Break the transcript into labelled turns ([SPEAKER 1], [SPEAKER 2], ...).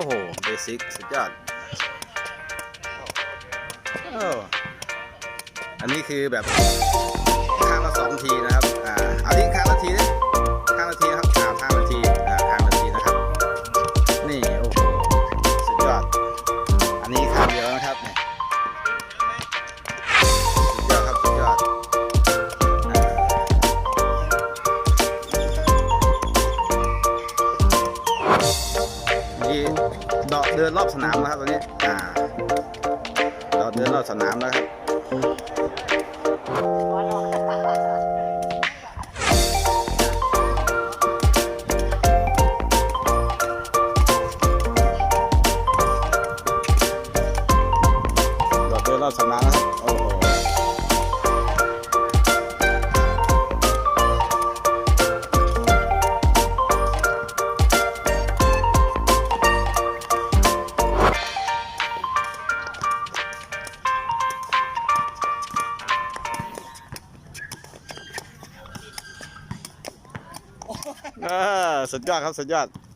[SPEAKER 1] อ้โห เบสิกสุดยอดโอ้อันนี้คือแบบข้างละสองทีนะครับ อ่า เอาที่ข้างละทีนะข้างละทีนะครับอ่าข้างละทีอ่าข้างละทีนะครับ นี่ โอ้โห สุดยอด อันนี้ข้างเดียวนะครับเนี่ย ดอกเดินรอบสนามแล้วครับตอนนี้อ่าดอกเดินรอบสนามแล้วครับดอกเดินรอบสนามนะครับโอ้โห เออสุดยอดครับสุดยอด